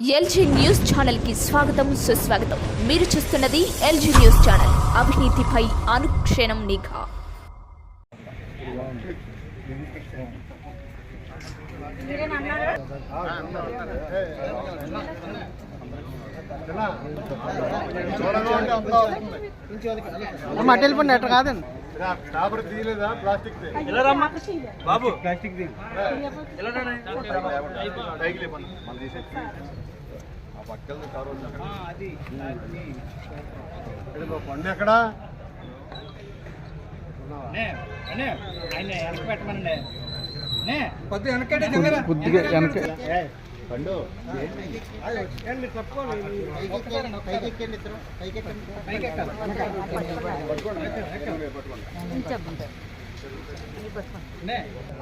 LG news ఛానల్కి స్వాగతం సుస్వాగతం. మీరు చూస్తున్నది ఎల్జీ న్యూస్ ఛానల్. అవినీతిపై అనుక్షణం నిఘా. కాదండి ప్లాస్టిక్ బాబు. ప్లాస్టిక్ పండు ఎక్కడ? కొద్దిగా వెనక పండు.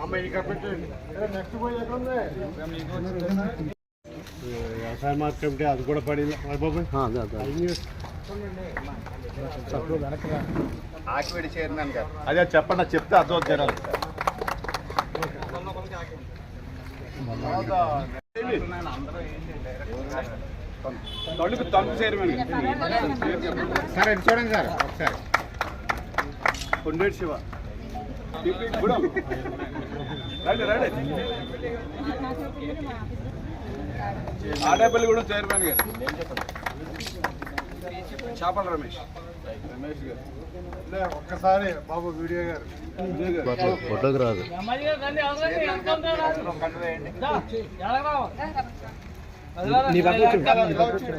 అమ్మ ఇక్కడ పెట్టండి. నెక్స్ట్ పోయి ఎక్కడ ఉంది? వ్యవసాయ మార్కెట్ ఉంటే అది కూడా పడింది. బాబు? ఆకివేడి చైర్మన్ గారు. అదే చెప్పండి చెప్తే అర్థం జనాలు. తొడుకు తొలుపు చైర్మన్. సార్ చూడండి సార్ ఒకసారి. కొండేటి శివ. గుడం. రండి రండి. ఆడేపల్లి కూడా చైర్మన్ గారు. చేపల రమేష్. రమేష్ గారు లే, ఒక్కసారి బాబు వీడియో గారు. ఫోటోకి రాదు నీ పక్క కూర్చో, నీ పక్క కూర్చో.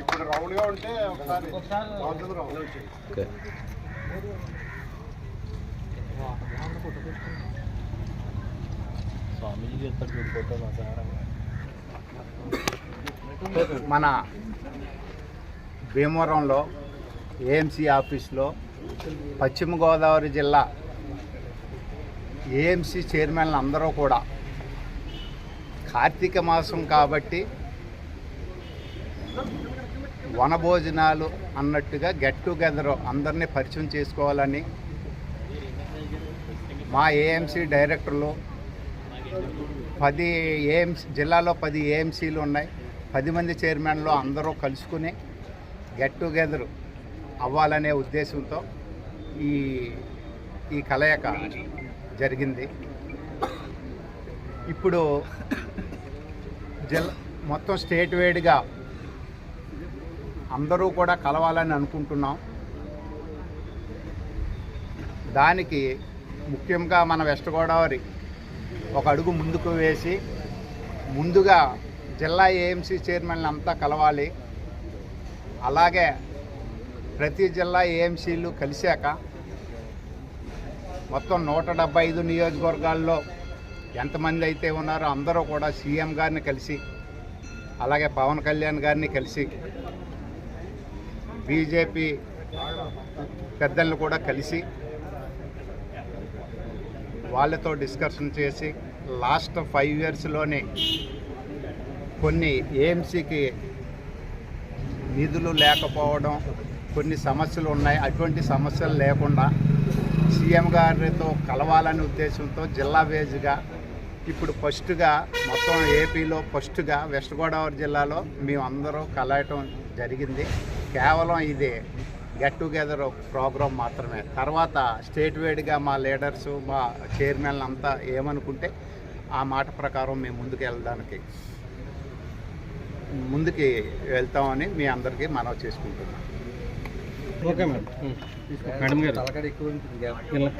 ఇప్పుడు రౌండ్గా ఉంటే ఒకసారి బాగుంటుంది రౌండ్ మన భీమవరంలో ఏఎంసీ ఆఫీస్లో పశ్చిమ గోదావరి జిల్లా ఏఎంసీ చైర్మన్లు అందరూ కూడా కార్తీక మాసం కాబట్టి వనభోజనాలు అన్నట్టుగా గెట్ టుగెదర్ అందరినీ పరిచయం చేసుకోవాలని మా ఏఎంసీ డైరెక్టర్లు పది ఏఎంసీ జిల్లాలో పది ఏఎంసీలు ఉన్నాయి. పది మంది చైర్మన్లు అందరూ కలుసుకుని గెట్ టుగెదర్ అవ్వాలనే ఉద్దేశంతో ఈ ఈ కలయిక జరిగింది. ఇప్పుడు జిల్ మొత్తం స్టేట్ వైడ్గా అందరూ కూడా కలవాలని అనుకుంటున్నాం. దానికి ముఖ్యంగా మన వెస్ట్ గోదావరి ఒక అడుగు ముందుకు వేసి ముందుగా జిల్లా ఏఎంసీ చైర్మన్లు అంతా కలవాలి. అలాగే ప్రతి జిల్లా ఏఎంసీలు కలిశాక మొత్తం నూట డెబ్బై ఐదు నియోజకవర్గాల్లో ఎంతమంది అయితే ఉన్నారో అందరూ కూడా సీఎం గారిని కలిసి అలాగే పవన్ కళ్యాణ్ గారిని కలిసి బీజేపీ పెద్దలను కూడా కలిసి వాళ్ళతో డిస్కషన్ చేసి లాస్ట్ ఫైవ్ ఇయర్స్లోనే కొన్ని ఏఎంసీకి నిధులు లేకపోవడం కొన్ని సమస్యలు ఉన్నాయి. అటువంటి సమస్యలు లేకుండా సీఎం గారితో కలవాలనే ఉద్దేశంతో జిల్లా వేజ్గా ఇప్పుడు ఫస్ట్గా మొత్తం ఏపీలో ఫస్ట్గా వెస్ట్ గోదావరి జిల్లాలో మేమందరూ కలవటం జరిగింది. కేవలం ఇది గెట్ టుగెదర్ ప్రోగ్రాం మాత్రమే. తర్వాత స్టేట్ వైడ్గా మా లీడర్స్ మా చైర్మన్లు అంతా ఏమనుకుంటే ఆ మాట ప్రకారం మేము ముందుకు వెళ్ళడానికి ముందుకి వెళ్తామని మీ అందరికీ మనవి చేసుకుంటున్నాం. Okay madam. మేడం గారు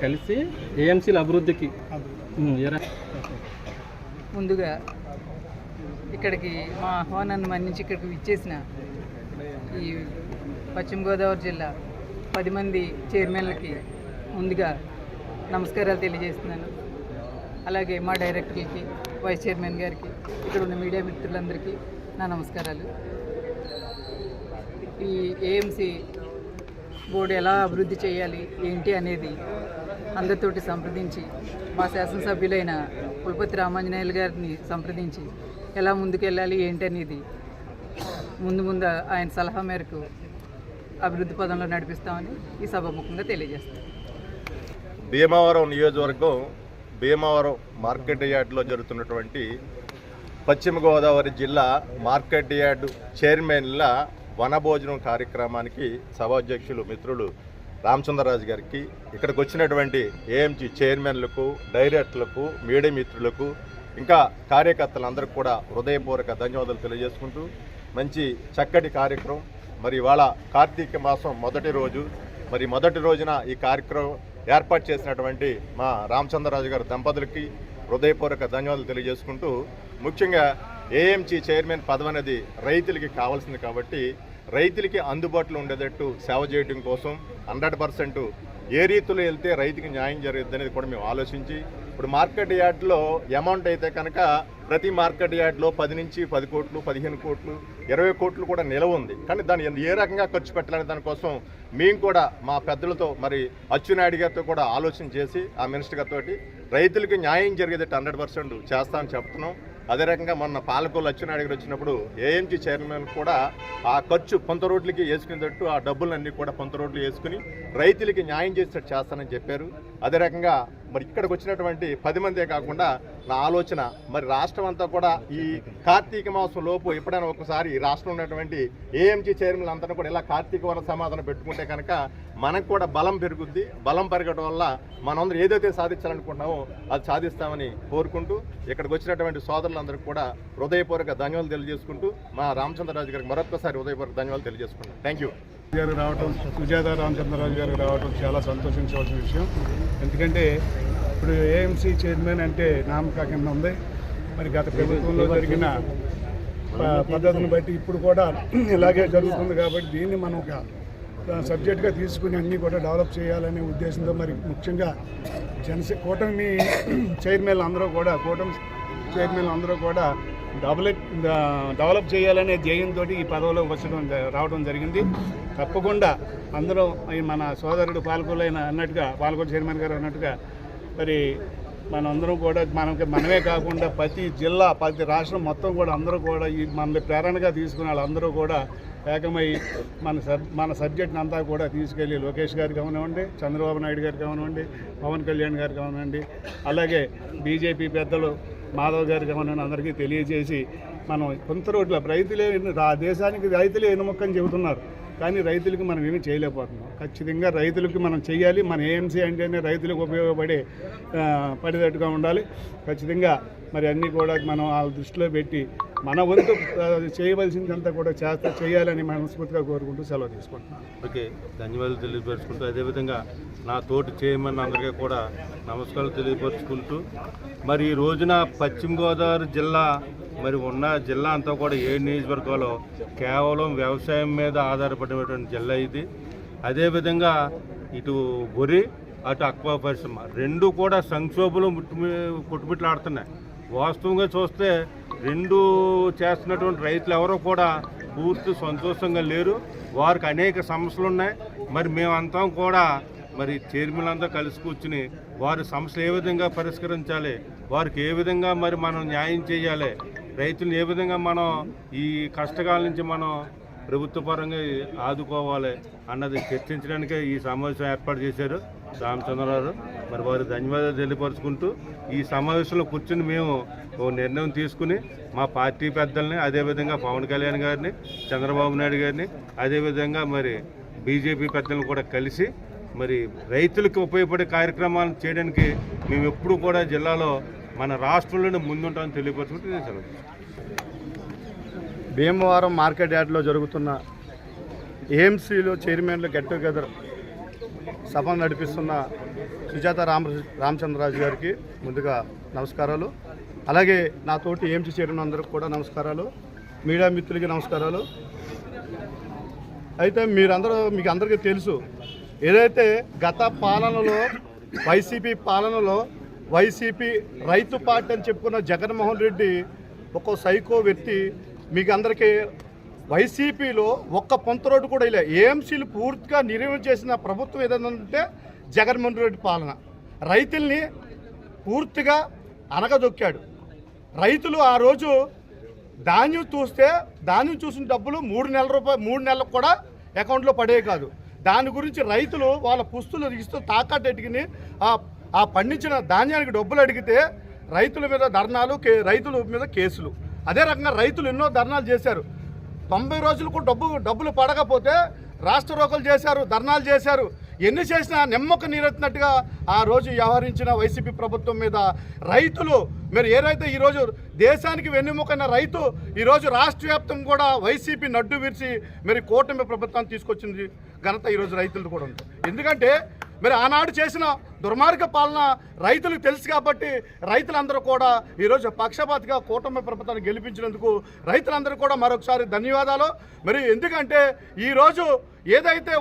కలిసి ఏఎంసీల అభివృద్ధికి. ముందుగా ఇక్కడికి మా ఆహ్వానాన్ని మన్నించి ఇక్కడికి విచ్చేసిన ఈ పశ్చిమ గోదావరి జిల్లా పది మంది చైర్మన్లకి ముందుగా నమస్కారాలు తెలియజేస్తున్నాను. అలాగే మా డైరెక్టర్లకి వైస్ చైర్మన్ గారికి ఇక్కడ ఉన్న మీడియా మిత్రులందరికీ నా నమస్కారాలు. ఈ ఏఎంసీ బోర్డు ఎలా అభివృద్ధి చేయాలి ఏంటి అనేది అందరితోటి సంప్రదించి మా శాసనసభ్యులైన పులపతి రామాంజనేయులు గారిని సంప్రదించి ఎలా ముందుకెళ్ళాలి ఏంటి అనేది ముందు ముందు ఆయన సలహా మేరకు అభివృద్ధి పదంలో నడిపిస్తామని ఈ సభాముఖంగా తెలియజేస్తాం. భీమవరం నియోజకవర్గం భీమవరం మార్కెట్ యార్డ్లో జరుగుతున్నటువంటి పశ్చిమ గోదావరి జిల్లా మార్కెట్ యార్డు చైర్మన్ల వనభోజనం కార్యక్రమానికి సభాధ్యక్షులు మిత్రులు రామచంద్రరాజు గారికి ఇక్కడికి వచ్చినటువంటి ఏఎంజీ చైర్మన్లకు డైరెక్టర్లకు మీడియా మిత్రులకు ఇంకా కార్యకర్తలందరికీ కూడా హృదయపూర్వక ధన్యవాదాలు తెలియజేసుకుంటూ మంచి చక్కటి కార్యక్రమం మరి ఇవాళ కార్తీక మాసం మొదటి రోజు. మరి మొదటి రోజున ఈ కార్యక్రమం ఏర్పాటు చేసినటువంటి మా రామచంద్రరాజు గారి దంపతులకి హృదయపూర్వక ధన్యవాదాలు తెలియజేసుకుంటూ ముఖ్యంగా ఏఎంసీ చైర్మన్ పదవి అనేది రైతులకి కావాల్సింది కాబట్టి రైతులకి అందుబాటులో ఉండేటట్టు సేవ చేయడం కోసం హండ్రెడ్ పర్సెంట్ ఏ రీతిలో వెళ్తే రైతుకి న్యాయం జరుగుద్ది అనేది కూడా మేము ఆలోచించి ఇప్పుడు మార్కెట్ యార్డ్లో అమౌంట్ అయితే కనుక ప్రతి మార్కెట్ యార్డ్లో పది నుంచి పది కోట్లు పదిహేను కోట్లు ఇరవై కోట్లు కూడా నిలవ ఉంది. కానీ దాన్ని ఏ రకంగా ఖర్చు పెట్టాలనే దానికోసం మేము కూడా మా పెద్దలతో మరి అచ్చునాయుడు గారితో కూడా ఆలోచన చేసి ఆ మినిస్టర్ గారితో రైతులకి న్యాయం జరిగేటట్టు హండ్రెడ్ పర్సెంట్ చేస్తామని చెప్తున్నాం. అదే రకంగా మొన్న పాలకోలు అచ్చునాయుడు గారు వచ్చినప్పుడు ఏఎంజీ చైర్మన్ కూడా ఆ ఖర్చు పొంత రోడ్లకి వేసుకునేటట్టు ఆ డబ్బులన్నీ కూడా పొంత రోడ్లు వేసుకుని రైతులకి న్యాయం చేసేటట్టు చేస్తానని చెప్పారు. అదే రకంగా మరి ఇక్కడికి వచ్చినటువంటి పది మందే కాకుండా నా ఆలోచన మరి రాష్ట్రం అంతా కూడా ఈ కార్తీక మాసం లోపు ఎప్పుడైనా ఒకసారి ఈ రాష్ట్రంలో ఉన్నటువంటి ఏఎంజీ చైర్మన్ అంతా కూడా ఇలా కార్తీక వన సమాధానం పెట్టుకుంటే కనుక మనకు కూడా బలం పెరుగుద్ది. బలం పెరగడం వల్ల మనందరూ ఏదైతే సాధించాలనుకుంటున్నామో అది సాధిస్తామని కోరుకుంటూ ఇక్కడికి వచ్చినటువంటి సోదరులందరికీ కూడా హృదయపూర్వక ధన్యవాదాలు తెలియజేసుకుంటూ మా రామచంద్రరాజు గారికి మరొకసారి హృదయపూర్వక ధన్యవాదాలు తెలియజేసుకుంటాం థ్యాంక్ యూ గారు రావటం సుజాత రామచంద్రరాజు గారు రావటం చాలా సంతోషించవలసిన విషయం. ఎందుకంటే ఇప్పుడు ఏఎంసీ చైర్మన్ అంటే నామకా కింద ఉంది? మరి గత ప్రభుత్వంలో జరిగిన పద్ధతిని బట్టి ఇప్పుడు కూడా ఇలాగే జరుగుతుంది కాబట్టి దీన్ని మనం ఒక సబ్జెక్ట్గా తీసుకుని అన్నీ కూడా డెవలప్ చేయాలనే ఉద్దేశంతో మరి ముఖ్యంగా జనసే కూటమి చైర్మన్లు అందరూ కూడా కూటమి చైర్మన్లు అందరూ కూడా డెవలప్ డెవలప్ చేయాలనే ధ్యేయంతో ఈ పదవిలోకి వచ్చడం జ- రావడం జరిగింది. తప్పకుండా అందరూ మన సోదరుడు పాల్గొలైన అన్నట్టుగా పాల్గొల చైర్మన్ గారు అన్నట్టుగా మరి మనందరం కూడా మనకి మనమే కాకుండా ప్రతి జిల్లా ప్రతి రాష్ట్రం మొత్తం కూడా అందరూ కూడా ఈ మనల్ని ప్రేరణగా తీసుకున్న వాళ్ళందరూ కూడా ఏకమై మన సబ్ మన సబ్జెక్ట్ని అంతా కూడా తీసుకెళ్ళి లోకేష్ గారికి కానివ్వండి చంద్రబాబు నాయుడు గారికి కానివ్వండి పవన్ కళ్యాణ్ గారికి కానివ్వండి అలాగే బీజేపీ పెద్దలు మాధవ్ గారికి కానివ్వండి అందరికీ తెలియజేసి మనం కొంత రోడ్ల రైతులే రా దేశానికి రైతులే ఎన్నుముక్కని చెబుతున్నారు. కానీ రైతులకు మనం ఏమీ చేయలేకపోతున్నాం. ఖచ్చితంగా రైతులకు మనం చేయాలి మన ఏఎంసీ అంటేనే రైతులకు ఉపయోగపడే పడేటట్టుగా ఉండాలి. ఖచ్చితంగా మరి అన్నీ కూడా మనం ఆ దృష్టిలో పెట్టి మన వంతు చేయవలసిందంతా కూడా చేస్తా చేయాలని మనస్ఫూర్తిగా కోరుకుంటూ సెలవు తీసుకుంటున్నాను. ఓకే ధన్యవాదాలు తెలియపరుచుకుంటూ అదేవిధంగా నా తోటి చేయమని అందరికీ కూడా నమస్కారాలు తెలియపరుచుకుంటూ మరి ఈ రోజున పశ్చిమ గోదావరి జిల్లా మరి ఉన్న జిల్లా అంతా కూడా ఏ నియోజకవర్గంలో కేవలం వ్యవసాయం మీద ఆధారపడినటువంటి జిల్లా ఇది. అదేవిధంగా ఇటు బొరి అటు అక్వా పరిశ్రమ రెండు కూడా సంక్షోభంలో ముట్టుమి కొట్టుమిట్లాడుతున్నాయి వాస్తవంగా చూస్తే రెండు చేస్తున్నటువంటి రైతులు ఎవరో కూడా పూర్తి సంతోషంగా లేరు. వారికి అనేక సమస్యలు ఉన్నాయి. మరి మేమంతా కూడా మరి చైర్మన్ అంతా కలిసి కూర్చుని వారి సమస్యలు ఏ విధంగా పరిష్కరించాలి వారికి ఏ విధంగా మరి మనం న్యాయం చేయాలి రైతులను ఏ విధంగా మనం ఈ కష్టకాల నుంచి మనం ప్రభుత్వ పరంగా ఆదుకోవాలి అన్నది చర్చించడానికే ఈ సమావేశం ఏర్పాటు చేశారు. రామచంద్రరావు మరి వారి ధన్యవాదాలు తెలియపరుచుకుంటూ ఈ సమావేశంలో కూర్చుని మేము ఓ నిర్ణయం తీసుకుని మా పార్టీ పెద్దల్ని అదేవిధంగా పవన్ కళ్యాణ్ గారిని చంద్రబాబు నాయుడు గారిని అదేవిధంగా మరి బీజేపీ పెద్దలను కూడా కలిసి మరి రైతులకు ఉపయోగపడే కార్యక్రమాలు చేయడానికి మేము ఎప్పుడు కూడా జిల్లాలో మన రాష్ట్రంలోనే ముందుంటామని తెలియపరచుకుంటూ నేను సెలవు భీమవరం మార్కెట్ యార్డ్లో జరుగుతున్న ఏఎంసీలో చైర్మన్లు గెట్ టుగెదర్ సభను నడిపిస్తున్న సుజాత రామ రామచంద్రరాజు గారికి ముందుగా నమస్కారాలు. అలాగే నా తోటి ఏఎంసీ చైర్మన్ అందరికి కూడా నమస్కారాలు. మీడియా మిత్రులకి నమస్కారాలు. అయితే మీరందరూ మీకు అందరికీ తెలుసు ఏదైతే గత పాలనలో వైసీపీ పాలనలో వైసీపీ రైతు పార్టీ అని చెప్పుకున్న జగన్మోహన్ రెడ్డి ఒక సైకో వ్యక్తి మీకు అందరికీ వైసీపీలో ఒక్క పొంత రోడ్డు కూడా ఇలా ఏఎంసీలు పూర్తిగా నిర్వహణ చేసిన ప్రభుత్వం ఏదైనా ఉంటే జగన్మోహన్ రెడ్డి పాలన. రైతుల్ని పూర్తిగా అనగదొక్కాడు. రైతులు ఆ రోజు ధాన్యం చూస్తే ధాన్యం చూసిన డబ్బులు మూడు నెలల రూపాయలు మూడు నెలలకు కూడా అకౌంట్లో పడే కాదు. దాని గురించి రైతులు వాళ్ళ పుస్తులు ఇస్తూ తాకట్టు ఎట్టుకుని ఆ ఆ పండించిన ధాన్యానికి డబ్బులు అడిగితే రైతుల మీద ధర్నాలు కే రైతుల మీద కేసులు. అదే రకంగా రైతులు ఎన్నో ధర్నాలు చేశారు. తొంభై రోజులకు డబ్బు డబ్బులు పడకపోతే రాష్ట్ర రోకలు చేశారు ధర్నాలు చేశారు. ఎన్ని చేసినా నిమ్మక నీరెత్తినట్టుగా ఆ రోజు వ్యవహరించిన వైసీపీ ప్రభుత్వం మీద రైతులు మరి ఏదైతే ఈరోజు దేశానికి వెన్నెముకైన రైతు ఈరోజు రాష్ట్ర వ్యాప్తం కూడా వైసీపీ నడ్డు విరిచి మరి కూటమి ప్రభుత్వాన్ని తీసుకొచ్చింది ఘనత ఈరోజు రైతులు కూడా ఉంది. ఎందుకంటే మరి ఆనాడు చేసిన దుర్మార్గ పాలన రైతులకు తెలుసు కాబట్టి రైతులందరూ కూడా ఈరోజు పక్షపాతిగా కూటమి ప్రభుత్వాన్ని గెలిపించినందుకు రైతులందరూ కూడా మరొకసారి ధన్యవాదాలు. మరి ఎందుకంటే ఈరోజు ఏదైతే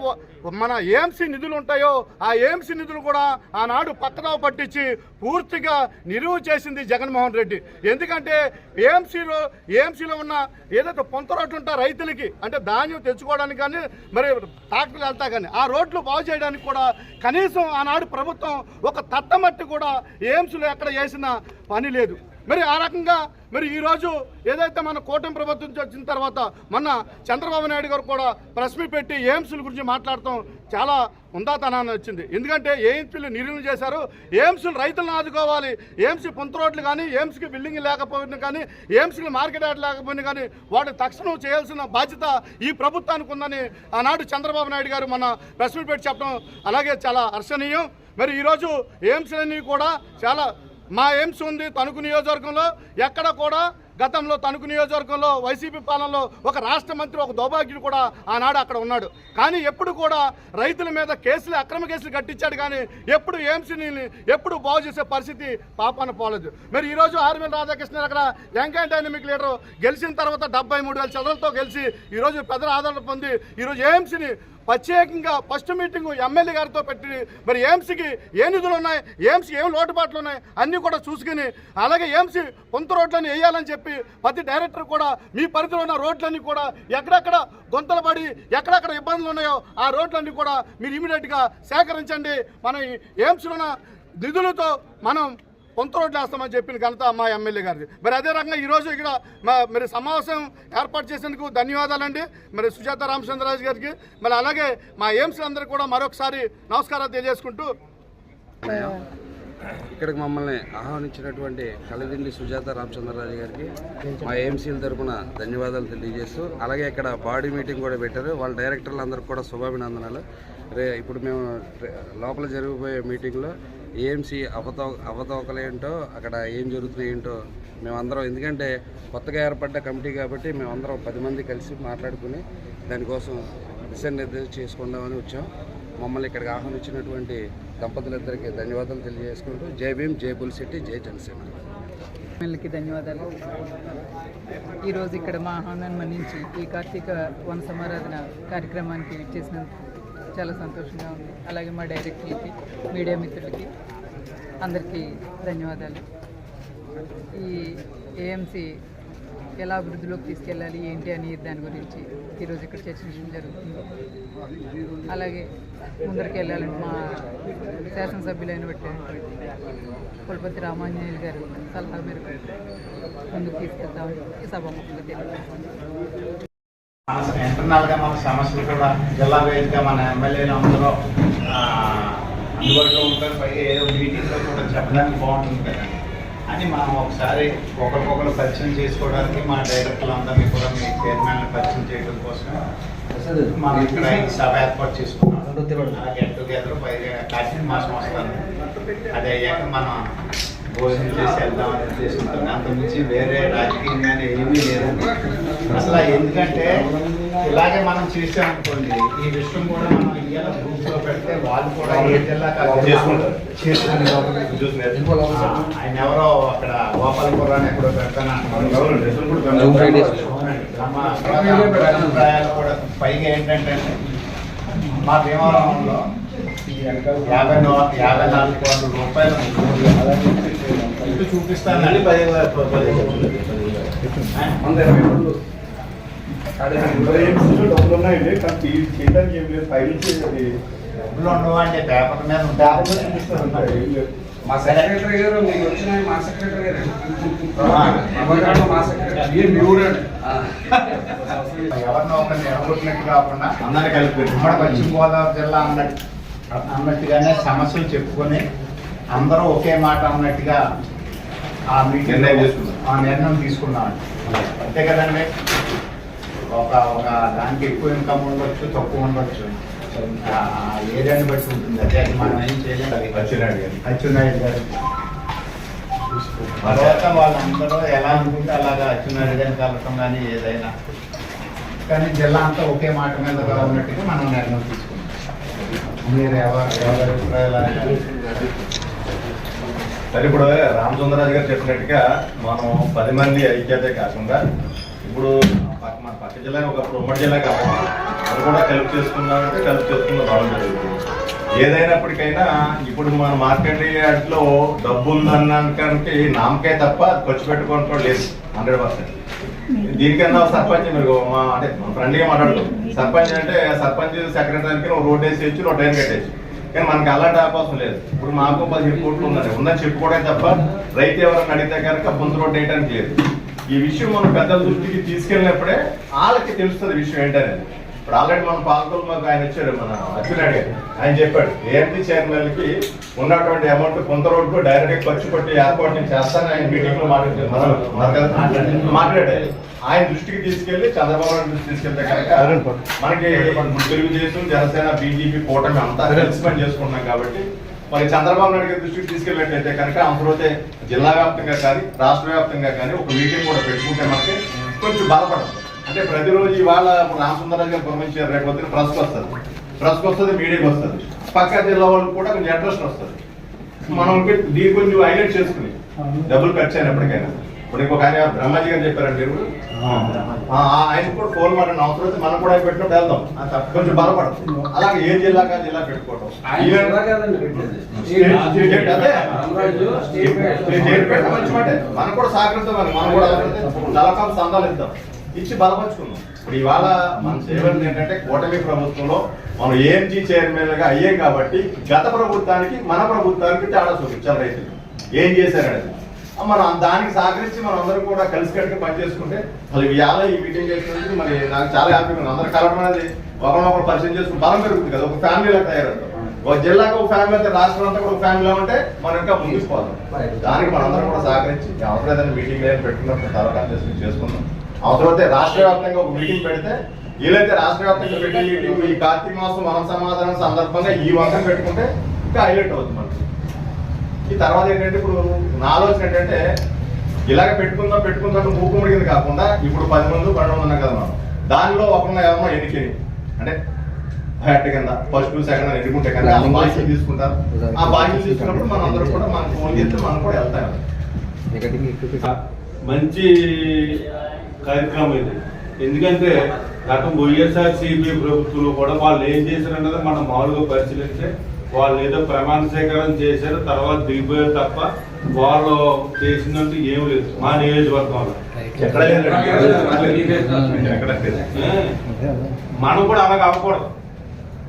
మన ఏఎంసీ నిధులు ఉంటాయో ఆ ఏఎంసీ నిధులు కూడా ఆనాడు పక్కదావ పట్టించి పూర్తిగా నిలువ చేసింది జగన్మోహన్ రెడ్డి. ఎందుకంటే ఏఎంసీలో ఏఎంసీలో ఉన్న ఏదైతే పొంత రోడ్లు ఉంటా రైతులకి అంటే ధాన్యం తెచ్చుకోవడానికి కానీ మరి ట్రాక్టర్లు వెళ్తా కానీ ఆ రోడ్లు బాగు చేయడానికి కూడా కనీసం ఆనాడు ప్రభుత్వం ఒక తట్టమట్టి కూడా ఎయిమ్స్లో ఎక్కడ చేసిన పని లేదు. మరి ఆ రకంగా మరి ఈరోజు ఏదైతే మన కూటమి ప్రభుత్వం వచ్చిన తర్వాత మొన్న చంద్రబాబు నాయుడు గారు కూడా ప్రెస్ మీట్ పెట్టి ఎయిమ్స్ల గురించి మాట్లాడటం చాలా ఉందాతనాన్ని వచ్చింది. ఎందుకంటే ఎయిమ్స్లు నిర్ణయం చేశారు. ఎయిమ్స్లు రైతులను ఆదుకోవాలి. ఎయిమ్స్ పుంత రోడ్లు కానీ ఎయిమ్స్కి బిల్డింగ్ లేకపోయినా కానీ ఎయిమ్స్కి మార్కెట్ యాడ్ లేకపోయినా కానీ వాటి తక్షణం చేయాల్సిన బాధ్యత ఈ ప్రభుత్వానికి ఉందని ఆనాడు చంద్రబాబు నాయుడు గారు మన ప్రెస్ మీట్ పెట్టి చెప్పడం అలాగే చాలా హర్షణీయం. మరి ఈరోజు ఎయిమ్స్లన్నీ కూడా చాలా మా ఎయిమ్స్ ఉంది తణుకు నియోజకవర్గంలో. ఎక్కడ కూడా గతంలో తణుకు నియోజకవర్గంలో వైసీపీ పాలనలో ఒక రాష్ట్ర మంత్రి ఒక దౌర్భాగ్యుడు కూడా ఆనాడు అక్కడ ఉన్నాడు. కానీ ఎప్పుడు కూడా రైతుల మీద కేసులు అక్రమ కేసులు కట్టించాడు కానీ ఎప్పుడు ఎయిమ్స్ని ఎప్పుడు బాగు చేసే పరిస్థితి పాపాన పోలేదు. మరి ఈరోజు ఆర్మీల రాధాకృష్ణ అక్కడ వెంకయ్య డైనమిక్ లీడర్ గెలిచిన తర్వాత డెబ్బై మూడు వేల చదరలతో గెలిచి ఈరోజు పెద్దల ఆదరణ పొంది ఈరోజు ఎయిమ్స్ని ప్రత్యేకంగా ఫస్ట్ మీటింగ్ ఎమ్మెల్యే గారితో పెట్టి మరి ఏఎంసీకి ఏ నిధులు ఉన్నాయి? ఏఎంసీ ఏం లోటుపాట్లు ఉన్నాయి? అన్నీ కూడా చూసుకుని అలాగే ఏఎంసీ కొంత రోడ్లన్నీ వేయాలని చెప్పి ప్రతి డైరెక్టర్ కూడా మీ పరిధిలో ఉన్న రోడ్లన్నీ కూడా ఎక్కడెక్కడ గొంతలు పడి ఎక్కడెక్కడ ఇబ్బందులు ఉన్నాయో ఆ రోడ్లన్నీ కూడా మీరు ఇమీడియట్గా సేకరించండి. మన ఏఎంసీలో ఉన్న నిధులతో మనం పొంత రోడ్లు వేస్తామని చెప్పిన ఘనత మా ఎమ్మెల్యే గారిది. మరి అదే రకంగా ఈరోజు ఇక్కడ మా- మరి సమావేశం ఏర్పాటు చేసేందుకు ధన్యవాదాలండి. మరి సుజాత రామచంద్రరాజు గారికి మరి అలాగే మా ఎయిమ్స్ అందరికీ కూడా మరొకసారి నమస్కారాలు తెలియజేసుకుంటూ ఇక్కడికి మమ్మల్ని ఆహ్వానించినటువంటి కలదిండి సుజాత రామచంద్రరాజు గారికి మా ఏఎంసీల తరఫున ధన్యవాదాలు తెలియజేస్తూ అలాగే ఇక్కడ బాడీ మీటింగ్ కూడా పెట్టారు. వాళ్ళ డైరెక్టర్లందరికీ కూడా శుభాభినందనాలు. రే ఇప్పుడు మేము లోపల జరిగిపోయే మీటింగ్లో ఏఎంసీ అవతో అవతవకలేంటో అక్కడ ఏం జరుగుతున్నాయి ఏంటో మేమందరం ఎందుకంటే కొత్తగా ఏర్పడ్డ కమిటీ కాబట్టి మేమందరం పది మంది కలిసి మాట్లాడుకుని దానికోసం దిశానిర్దేశం చేసుకుందామని వచ్చాం. మమ్మల్ని ఇక్కడికి ఆహ్వానించినటువంటి దంపతులిద్దరికి ధన్యవాదాలు తెలియజేసుకుంటూ జై భీమ్ జై బుల్శెట్టి జై జనసేన. ఎమ్మెల్యేకి ధన్యవాదాలు. ఈరోజు ఇక్కడ మా ఆహ్వానాన్ని మన్నించి ఈ కార్తీక వన సమారాధన కార్యక్రమానికి చేసినందుకు చాలా సంతోషంగా ఉంది. అలాగే మా డైరెక్టర్లకి మీడియా మిత్రులకి అందరికీ ధన్యవాదాలు. ఈ ఏఎంసీ ఎలా అభివృద్ధిలోకి తీసుకెళ్ళాలి ఏంటి అని దాని గురించి ఈరోజు ఇక్కడ చర్చించడం జరుగుతుంది. అలాగే ముందరికి వెళ్ళాలని మా శాసనసభ్యులైన పెట్టినటువంటి పులపతి రామాంజనేయులు గారు సలహా మేరకు ముందుకు తీసుకెళ్తామని ఈ సభాముఖంగా తెలియజేస్తాను ఇంటర్నల్గా మన సమస్యలు కూడా జిల్లా వేదిక మన ఎమ్మెల్యేలు అందరూ అందుబాటులో ఉంటారు. పైగా ఏదో మీటింగ్లో కూడా చెప్పడానికి బాగుంటుంది కదా. అని మనం ఒకసారి ఒకరికొకరు పరిచయం చేసుకోవడానికి మా డైరెక్టర్లు అందరినీ కూడా మీ చైర్మన్ పరిచయం చేయడం కోసం మనం ఇక్కడ సభ ఏర్పాటు చేసుకున్నాం. గెట్ టుగెదర్ పైగా కార్తీక మాసం వస్తుంది అది అయ్యాక మనం భోజనం చేసి వెళ్దామని ఉద్దేశంతో అంతకుమించి వేరే రాజకీయం కానీ ఏమీ లేదు అసలు ఎందుకంటే ఇలాగే మనం చేసామనుకోండి ఈ విషయం కూడా మనం ఇవాళ గ్రూప్లో పెడితే వాళ్ళు కూడా ఏ జిల్లా చేసుకుంటారు ఆయన ఎవరో అక్కడ గోపాలపురాన్ని ఎక్కడో పెడతానంటున్నారు అభిప్రాయాలు కూడా పైగా ఏంటంటే మా భీమవరంలో యాభై యాభై నాలుగు కోట్ల రూపాయలు ఇటు చూపిస్తానండి డబ్బులు ఉన్నాయండి కానీ చేయడానికి ఏం లేదు ఫైల్ చేయాలి డబ్బులు పేపర్ మీద. మా సెక్రటరీ గారు మీకు వచ్చిన మా సెక్రటరీ గారు. మా సెక్రటరీ. ఎవరినో ఒకరిని ఎడగొట్టినట్టు కాకుండా అందరినీ కలిపి. ఉమ్మడి పశ్చిమ గోదావరి జిల్లా అన్నట్టు అన్నట్టుగానే సమస్యలు చెప్పుకొని అందరూ ఒకే మాట అన్నట్టుగా ఆ మీటింగ్. ఆ నిర్ణయం తీసుకున్నాం అంతే కదండి. ఒక ఒక దానికి ఎక్కువ ఇన్కమ్ ఉండొచ్చు తక్కువ ఉండొచ్చు. ఆ ఏరియాని బట్టి ఉంటుంది. అదే అది మనం ఏం చేయలేము అచ్చెన్నాయుడు గారు. అచ్చెన్నాయుడు గారు. తర్వాత వాళ్ళందరూ ఎలా అనుకుంటే అలాగా అచ్చెన్నాయుడు గారిని కలవటం కానీ ఏదైనా. కానీ జిల్లా అంతా ఒకే మాట మీదగా ఉన్నట్టుగా మనం నిర్ణయం తీసుకున్నాం. మీరు ఎవరు ఎవరి అభిప్రాయాలు సరే ఇప్పుడు రామచంద్రరాజు గారు చెప్పినట్టుగా మనం పది మంది ఐక్యతే కాకుండా ఇప్పుడు పక్క మన పక్క జిల్లా ఒక ఉమ్మడి జిల్లా కాబట్టి అది కూడా కలిపి చేసుకున్నామంటే కలిపి చేసుకున్న బాగుంటుంది ఏదైనప్పటికైనా ఇప్పుడు మన మార్కెట్ యార్డ్లో డబ్బు ఉందన్నానికి నామకే తప్ప ఖర్చు పెట్టుకోవడం లేదు హండ్రెడ్ పర్సెంట్. దీనికన్నా సర్పంచ్ మీరు మా అంటే ఫ్రెండ్గా మాట్లాడుతూ సర్పంచ్ అంటే సర్పంచ్ సెక్రటరీకి ఒక రోడ్ వేసి ఇచ్చి ఒక ట్రైన్ కట్టేసి కానీ మనకి అలాంటి అవకాశం లేదు. ఇప్పుడు మాకు పదిహేను కోట్లు ఉన్నది. ఉందని చెప్పుకోవడం తప్ప రైతు ఎవరైనా అడిగితే కనుక బొంతు రోడ్డు వేయడానికి లేదు. ఈ విషయం మనం పెద్దల దృష్టికి తీసుకెళ్ళినప్పుడే వాళ్ళకి తెలుస్తుంది విషయం ఏంటనేది. ఇప్పుడు ఆల్రెడీ మన పాలకులు మాకు ఆయన వచ్చాడు మన అచ్చునాయుడు గారు. ఆయన చెప్పాడు ఏఎంటీ చైర్మన్కి ఉన్నటువంటి అమౌంట్ కొంత రోడ్డు డైరెక్ట్ ఖర్చు పెట్టి ఏర్పాటు నేను చేస్తాను ఆయన మీటింగ్లో మాట్లాడారు. మాట్లాడాడు. ఆయన దృష్టికి తీసుకెళ్ళి చంద్రబాబు నాయుడు దృష్టికి తీసుకెళ్తే కనుక మనకి తెలుగుదేశం జనసేన బీజేపీ కూటమి అంతా కలిసి పని చేసుకుంటున్నాం కాబట్టి మరి చంద్రబాబు నాయుడు గారి దృష్టికి తీసుకెళ్ళినట్లయితే కనుక అవసరమైతే జిల్లా వ్యాప్తంగా కానీ రాష్ట్ర వ్యాప్తంగా కానీ ఒక మీటింగ్ కూడా పెట్టుకుంటే మనకి కొంచెం బలపడదు అంటే ప్రతిరోజు ఇవాళ రామసుందరరాజు గారు పంపించారు రేపు పొద్దున ప్రెస్కి వస్తుంది ప్రెస్కి వస్తుంది మీడియాకి వస్తుంది. పక్క జిల్లా వాళ్ళకి కూడా కొంచెం ఇంట్రెస్ట్ వస్తుంది. మనం దీని కొంచెం హైలైట్ చేసుకుని డబ్బులు ఖర్చు అయినప్పటికైనా ఇప్పుడు ఇంకొక ఆయన బ్రహ్మాజీ గారు చెప్పారండి ఆయన కూడా ఫోన్ మాట్లాడిన అవసరం అయితే మనం కూడా పెట్టినప్పుడు వెళ్దాం. కొంచెం బలపడదు. అలాగే ఏ జిల్లా కాదు జిల్లా పెట్టుకోవటం. ఆయన ఈవెన్ జిల్లా కాదండి పెట్టేది. స్టేట్- స్టేట్ అదే. రామరాజు స్టేట్ పేరు. స్టేట్ పెట్ట మంచి మాటే. మనం కూడా సహకరిద్దాం మరి. మనం కూడా నలకాల సందాలు ఇద్దాం. ఇచ్చి బలపరుచుకుందాం. ఇప్పుడు ఇవాళ మనం చేయబడింది ఏంటంటే కూటమి ప్రభుత్వంలో మనం ఏఎంజీ చైర్మన్గా అయ్యాం కాబట్టి గత ప్రభుత్వానికి మన ప్రభుత్వానికి తేడా చూపించాలి రైతులు. ఏం చేశారనేది మనం దానికి సహకరించి మనం అందరం కూడా కలిసికట్టుగా పనిచేసుకుంటే అసలు ఇవాళ ఈ మీటింగ్ చేసినందుకు మరి నాకు చాలా హ్యాపీగా ఉంది. అందరూ కలవడం అనేది ఒకరినొకరు పరిచయం చేసుకుని బలం పెరుగుతుంది కదా. ఒక ఫ్యామిలీలా తయారవుతాం. ఒక జిల్లాకు ఒక ఫ్యామిలీ అయితే రాష్ట్రం అంతా కూడా ఒక ఫ్యామిలీలో ఉంటే మనం ఇంకా ముందుకు పోదాం. దానికి మనందరం కూడా సహకరించి అవసరం ఏదైనా మీటింగ్ ఏదైనా పెట్టుకున్నప్పుడు తర్వాత చేసుకుని చేసుకుందాం. అవసరమైతే రాష్ట్ర వ్యాప్తంగా ఒక మీటింగ్ పెడితే వీలైతే రాష్ట్ర వ్యాప్తంగా పెట్టే ఈ కార్తీక మాసం వన సమాధానం సందర్భంగా ఈ వంకం పెట్టుకుంటే ఇంకా హైలైట్ అవుతుంది మనకి. ఈ తర్వాత ఏంటంటే ఇప్పుడు నా ఆలోచన ఏంటంటే ఇలాగ పెట్టుకుందాం పెట్టుకుందాం మూకుమ్మడి కింద కాకుండా ఇప్పుడు పది మంది పన్నెండు మంది ఉన్నాం కదా మనం. దానిలో ఒకరిని ఏమన్నా ఎన్నికని అంటే హెడ్ కింద ఫస్ట్ సెకండ్ ఎన్నుకుంటే ఆ బాధ్యత తీసుకుంటారు. ఆ బాధ్యత తీసుకున్నప్పుడు మనం అందరూ కూడా మనకు ఫోన్ చేస్తే మనం కూడా వెళ్తాం. మంచి కార్యక్రమం ఇది. ఎందుకంటే గత వైఎస్ఆర్ సిపి ప్రభుత్వంలో కూడా వాళ్ళు ఏం చేశారన్నది మనం మామూలుగా పరిశీలిస్తే వాళ్ళు ఏదో ప్రమాణ స్వీకారం చేశారు తర్వాత దిగిపోయారు తప్ప వాళ్ళు చేసినట్టు ఏం లేదు మా నియోజకవర్గంలో. ఎక్కడ మనం కూడా అలాగ అవ్వకూడదు.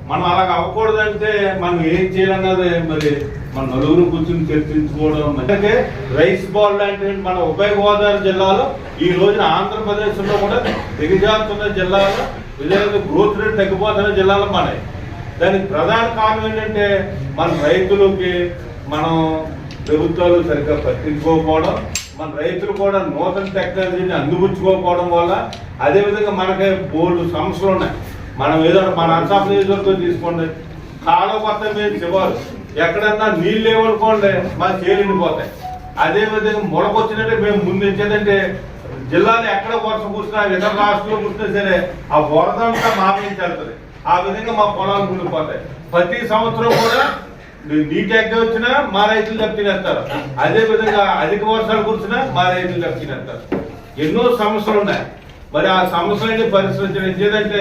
మనం అలాగ అవ్వకూడదంటే మనం ఏం చేయాలన్నది మరి మన నలుగురు కూర్చుని చర్చించుకోవడం అంటే రైస్ బాల్ లాంటి మన ఉభయ గోదావరి జిల్లాలో ఈ రోజున ఆంధ్రప్రదేశ్లో కూడా దిగజారుతున్న జిల్లాలో విజయనగరం గ్రోత్ రేట్ తగ్గిపోతున్న జిల్లాలో మనవి. దానికి ప్రధాన కారణం ఏంటంటే మన రైతులకి మనం ప్రభుత్వాలు సరిగ్గా పట్టించుకోకపోవడం మన రైతులు కూడా నూతన టెక్నాలజీని అందిపుచ్చుకోకపోవడం వల్ల అదేవిధంగా మనకి బోర్డు సమస్యలు ఉన్నాయి. మనం ఏదో మన అనకాపల్లి నియోజకవర్గం తీసుకోండి. కాలం కొత్త మీద శివారు ఎక్కడన్నా నీళ్ళు లేవనుకోండి మన చేరిపోతాయి అదే విధంగా మొలకొచ్చినట్టే మేము ముందు ఇచ్చేదంటే జిల్లాలో ఎక్కడ వర్షం కూర్చున్నా ఇతర రాష్ట్రంలో కూర్చున్నా సరే ఆ వరద అంతా మా మీద చల్లుతుంది ఆ విధంగా మా పొలాలు మునిగిపోతాయి ప్రతి సంవత్సరం కూడా నీటి ఎక్క వచ్చినా మా రైతులు దెబ్బతినేస్తారు అదే విధంగా అధిక వర్షాలు కూర్చున్నా మా రైతులు దెబ్బతినేస్తారు ఎన్నో సమస్యలు ఉన్నాయి. మరి ఆ సమస్యలన్నీ పరిష్కరించడం ఏదంటే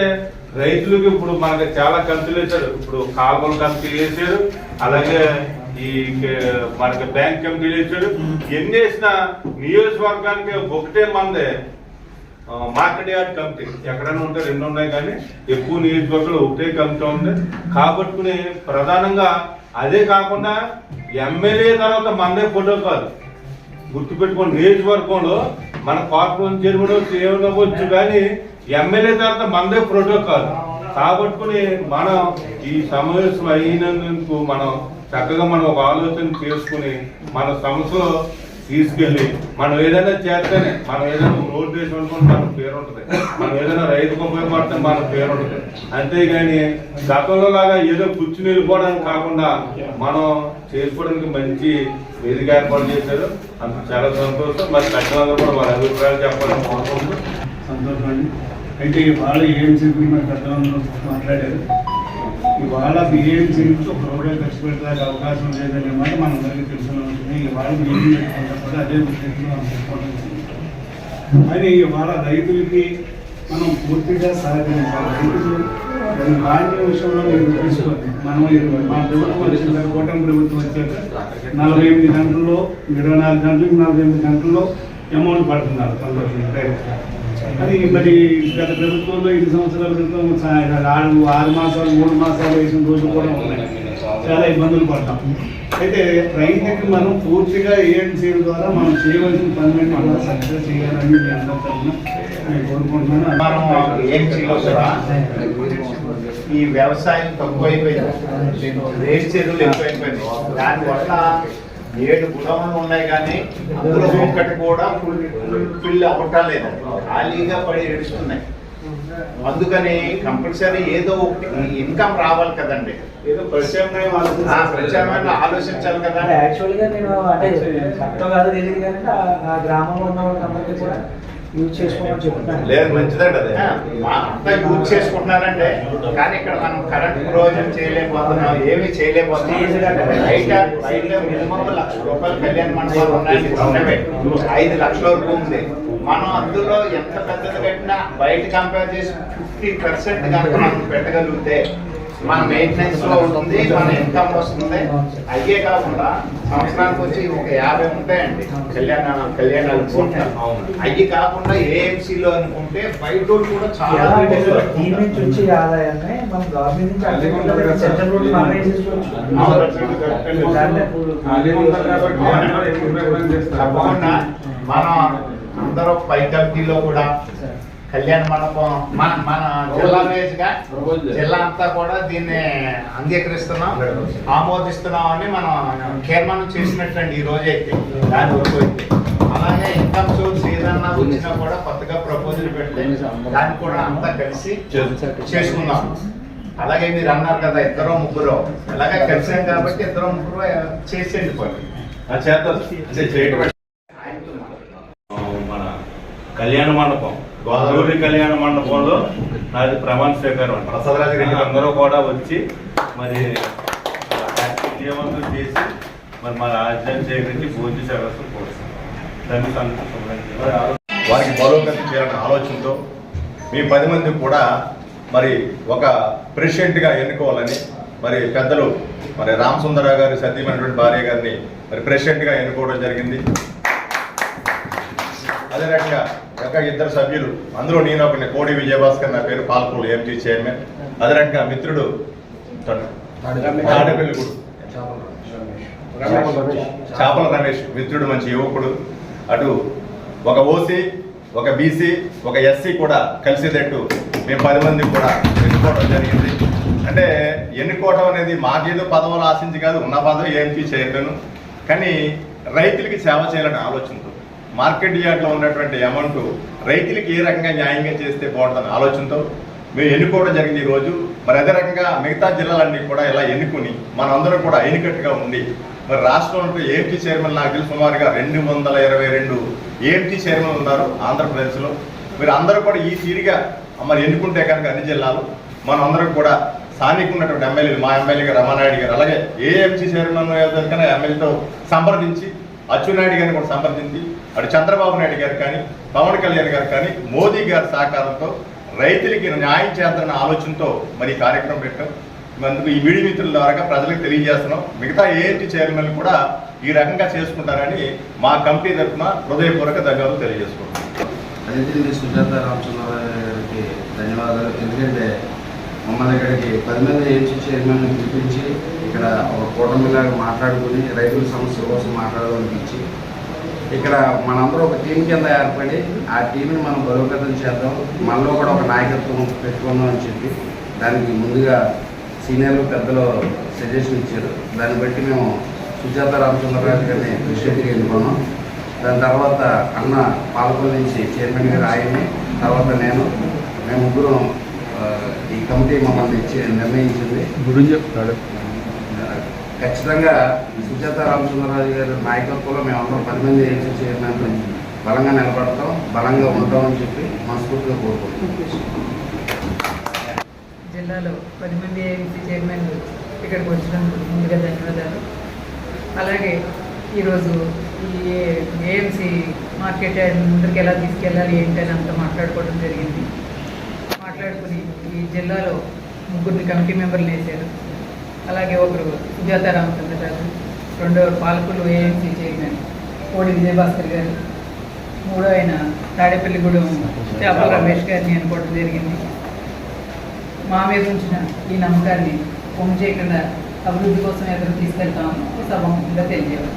రైతులకు ఇప్పుడు మనకి చాలా కంతులు వేశారు. ఇప్పుడు కాలువలు కంతులు వేసారు అలాగే ఈ కే- మనకి బ్యాంక్ కంపెనీ వేసాడు ఎన్ని వేసినా నియోజకవర్గానికి ఒకటే మందే మార్కెట్ యార్డ్ కమిటీ ఎక్కడైనా ఉంటే రెండు ఉన్నాయి కానీ ఎక్కువ నియోజకవర్గాలు ఒకటే కమిటీ ఉంది. కాబట్టి ప్రధానంగా అదే కాకుండా ఎమ్మెల్యే తర్వాత మనదే ఫోటో కాదు. గుర్తుపెట్టుకోండి నియోజకవర్గంలో మన కార్పొరేషన్ చైర్మన్ సీఎం అవ్వచ్చు కానీ ఎమ్మెల్యే తర్వాత మనదే ప్రోటోకాల్. కాబట్టి మనం ఈ సమావేశం అయినందుకు మనం చక్కగా మనం ఒక ఆలోచన చేసుకుని మన సమస్యలో తీసుకెళ్ళి మనం ఏదైనా చేస్తేనే మనం ఏదైనా రోడ్డు వేసి అనుకుంటే మన పేరు ఉంటుంది. మనం ఏదైనా రైతుకు ఉపయోగపడితే మన పేరు ఉంటుంది. అంతేగాని గతంలో లాగా ఏదో కూర్చుని వెళ్ళిపోవడానికి కాకుండా మనం చేసుకోవడానికి మంచి వేదిక ఏర్పాటు చేశారు. అంత చాలా సంతోషం. మరి కట్టినందరూ కూడా వాళ్ళ అభిప్రాయాలు చెప్పాలని కోరుకుంటున్నాం. సంతోషం అయితే ఇవాళ ఏఎంసీ గురించి మన మాట్లాడారు. ఇవాళ ఏఎంసీకి ఒక రూపాయి ఖర్చు పెట్టడానికి అవకాశం లేదనే మాట మనందరికీ తెలుసుకున్న ఉంటుంది ఇవాళ మీటింగ్ పెట్టుకున్నప్పుడు అదే ఉద్దేశంలో మనం చెప్పుకోవడం మరి ఇవాళ రైతులకి మనం పూర్తిగా సహకరించాలి. రైతులు దాని విషయంలో మీరు తీసుకోండి మనం ఇరవై మన ప్రభుత్వం వచ్చిన కూటమి ప్రభుత్వం వచ్చాక నలభై ఎనిమిది గంటల్లో ఇరవై నాలుగు గంటలకు నలభై ఎనిమిది గంటల్లో అమౌంట్ పడుతున్నారు. కొందరికి డైరెక్ట్గా అది మరి గత ప్రభుత్వంలో ఐదు సంవత్సరాల క్రితం ఆరు ఆరు మాసాలు మూడు మాసాలు వేసిన రోజులు కూడా ఉన్నాయి. చాలా ఇబ్బందులు పడతాం అయితే రైతుకి మనం పూర్తిగా ఏఎన్సీల ద్వారా మనం చేయవలసిన పనులను మనం సక్సెస్ చేయాలని మీ అందరి తరఫున నేను కోరుకుంటున్నాను. మనం కూడా ఈ వ్యవసాయం తక్కువైపోయింది. రేట్ చెరువులు ఎక్కువైపోయింది దానివల్ల ఏడు గుణములు ఉన్నాయి కానీ అందులో ఒక్కటి కూడా ఫుల్ ఫిల్ అవ్వటం లేదు. ఖాళీగా పడి ఏడుస్తున్నాయి. అందుకని కంపల్సరీ ఏదో ఒకటి ఇన్కమ్ రావాలి కదండి. ఏదో ప్రత్యామ్నాయం ఆ ప్రత్యామ్నాయంగా ఆలోచించాలి కదా. యాక్చువల్గా నేను అంటే కాదో తెలియదు కానీ ఆ- గ్రామంలో ఉన్న వాళ్ళందరికీ కూడా యూజ్ చేసుకోమని చెప్తున్నాను లేదు మంచిదండి అదే. అంతా యూజ్ చేసుకుంటున్నారంటే కానీ ఇక్కడ మనం కరెంట్ ప్రయోజనం చేయలేకపోతున్నాం ఏమీ చేయలేకపోతున్నాం. బయట బయట మినిమం లక్ష రూపాయలు కళ్యాణ మండపాలు చిన్నవే ఐదు లక్షల వరకు ఉంది. మనం అందులో ఎంత పెద్దది కట్టినా బయట కంపేర్ చేసి ఫిఫ్టీ పర్సెంట్ కనుక మనం పెట్టగలిగితే మన మెయింటెనెన్స్లో ఉంటుంది మన ఇన్కమ్ వస్తుంది. అయ్యే కాకుండా సంవత్సరానికి వచ్చి ఒక యాభై ఉంటాయండి. కళ్యాణ కళ్యాణాలు అయ్యి కాకుండా ఏఎంసీ లో అనుకుంటే బయట కూడా చాలా నుంచి ఆదాయాన్ని మనం గవర్నమెంట్ మనం అందరూ పై కమిటీలో కూడా కళ్యాణ మండపం మన మన జిల్లా వేజ్గా జిల్లా అంతా కూడా దీన్ని అంగీకరిస్తున్నాం ఆమోదిస్తున్నాం అని మనం తీర్మానం చేసినట్టండి ఈ రోజు అయితే దాని వరకు అయితే. అలాగే ఇన్కమ్ సోర్స్ ఏదన్నా వచ్చినా కూడా కొత్తగా ప్రపోజల్ పెడితే దాన్ని కూడా అంతా కలిసి చేసుకుందాం. అలాగే మీరు అన్నారు కదా ఇద్దరు ముగ్గురు. అలాగే కలిసాం కాబట్టి ఇద్దరు ముగ్గురు చేసేయండి చేద్దాం. అంటే చేయటం మన కళ్యాణ మండపం. గోదావరి కళ్యాణ మండపంలో నాది ప్రమాణ స్వీకారం. ప్రసాదరాజు గారికి అందరూ కూడా వచ్చి మరి విజయవంతం చేసి మరి మా రాజధాని సేకరించి భోజన సర్వస్వం కోరుతున్నాం దాన్ని సంతోషం వారికి బలోపేతం చేయాలనే ఆలోచనతో మీ పది మంది కూడా మరి ఒక ప్రెసిడెంట్గా ఎన్నుకోవాలని మరి పెద్దలు మరి రామసుందరరావు గారి సతీమైనటువంటి భార్య గారిని మరి ప్రెసిడెంట్గా ఎన్నుకోవడం జరిగింది. అదే రకంగా ఒక ఇద్దరు సభ్యులు అందులో నేను ఒకటి కోడి విజయభాస్కర్ నా పేరు పాల్పూలు ఎంజీ చైర్మన్ అదే రకంగా మిత్రుడు తాడేపల్లి గుడు. చేపల రమేష్. మిత్రుడు మంచి యువకుడు. అటు ఒక ఓసీ ఒక బీసీ ఒక ఎస్సీ కూడా కలిసేటట్టు మేము పది మంది కూడా ఎన్నుకోవడం జరిగింది. అంటే ఎన్నుకోవడం అనేది మాకేదో పదవులు ఆశించి కాదు ఉన్న పదవి ఏంపీ చేయలేను కానీ రైతులకి సేవ చేయాలనే ఆలోచనతో మార్కెట్ యార్డ్లో ఉన్నటువంటి అమౌంట్ రైతులకి ఏ రకంగా న్యాయంగా చేస్తే బాగుంటుందనే ఆలోచనతో మేము ఎన్నుకోవడం జరిగింది ఈ రోజు. మరి అదే రకంగా మిగతా జిల్లాలన్నీ కూడా ఇలా ఎన్నుకుని మనందరం కూడా అయినకట్టుగా ఉండి మరి రాష్ట్రంలో ఏఎంటీ చైర్మన్ నాకు తెలిసి సుమారుగా రెండు వందల ఇరవై రెండు ఏఎంటీ చైర్మన్ ఉన్నారు ఆంధ్రప్రదేశ్లో. మీరు అందరూ కూడా ఈ తీరిగా మరి ఎన్నుకుంటే కనుక అన్ని జిల్లాలు మనందరం కూడా స్థానిక ఉన్నటువంటి ఎమ్మెల్యేలు మా ఎమ్మెల్యే గారు రమానాయుడు గారు అలాగే ఏఎంసీ చైర్మన్ ఎవరికైనా ఎమ్మెల్యేతో సంప్రదించి అచ్చునాయుడు గారిని కూడా సంప్రదించి అటు చంద్రబాబు నాయుడు గారు కానీ పవన్ కళ్యాణ్ గారు కానీ మోదీ గారి సహకారంతో రైతులకి న్యాయం చేద్దామన్న ఆలోచనతో మరి కార్యక్రమం పెట్టాం. అందుకు ఈ వీడియో మిత్రుల ద్వారా ప్రజలకు తెలియజేస్తున్నాం. మిగతా ఏఎన్టీ చైర్మన్ కూడా ఈ రకంగా చేసుకుంటారని మా కమిటీ తరఫున హృదయపూర్వక ధన్యవాదాలు తెలియజేసుకుంటున్నాం. అదితి సుజాత రామచంద్రరావు ధన్యవాదాలు. ఎందుకంటే మమ్మల్ని ఇక్కడికి పది మంది ఏఎంసీ చైర్మన్ పిలిపించి ఇక్కడ ఒక కూటమిలాగా మాట్లాడుకుని రైతుల సమస్యల కోసం మాట్లాడాలనిపించి ఇక్కడ మనందరూ ఒక టీం కింద ఏర్పడి ఆ టీంని మనం బలోపేతం చేద్దాం. మనలో కూడా ఒక నాయకత్వం పెట్టుకుందాం అని చెప్పి దానికి ముందుగా సీనియర్లు పెద్దలు సజెషన్ ఇచ్చారు. దాన్ని బట్టి మేము సుజాత రామచంద్రరాజు గారిని ప్రెసిడెంట్గా ఎన్నుకున్నాం. దాని తర్వాత అన్న పాలకొల్లు నుంచి చైర్మన్ గారు ఆయన్ని తర్వాత నేను మేము ముగ్గురం ఈ కమిటీ మమ్మల్ని ఇచ్చి నిర్ణయించింది. గురించి చెప్తాడు. ఖచ్చితంగా సుజాత రామచంద్రరాజు గారి నాయకత్వంలో మేమందరం పది మంది ఏజెన్సీ చైర్మన్ బలంగా నిలబడతాం బలంగా ఉంటామని చెప్పి మనస్ఫూర్తిగా కోరుకుంటున్నాం. జిల్లాలో పది మంది ఏఎంసీ చైర్మన్లు ఇక్కడికి వచ్చినందుకు ముందుగా ధన్యవాదాలు. అలాగే ఈరోజు ఈ ఏఎంసీ మార్కెట్ యార్డ్ ముందుకు ఎలా తీసుకెళ్ళాలి ఏంటని అంతా మాట్లాడుకోవడం జరిగింది. మాట్లాడుకుని ఈ జిల్లాలో ముగ్గురిని కమిటీ మెంబర్లు వేశారు. అలాగే ఒకరు సుజాత రామచంద్రరాజు రెండో పాలకులు ఏఎంసీ చైర్మన్ కోడి విజయభాస్కర్ గారు. మూడో ఆయన తాడేపల్లిగూడెం చేపల రమేష్ గారిని అనుకోవడం జరిగింది. మా మీద ఉంచిన ఈ నమ్మకాన్ని పొమ్ము చేయకుండా అభివృద్ధి కోసం ఎదురు తీసుకెళ్తామని సభ తెలియజేవారు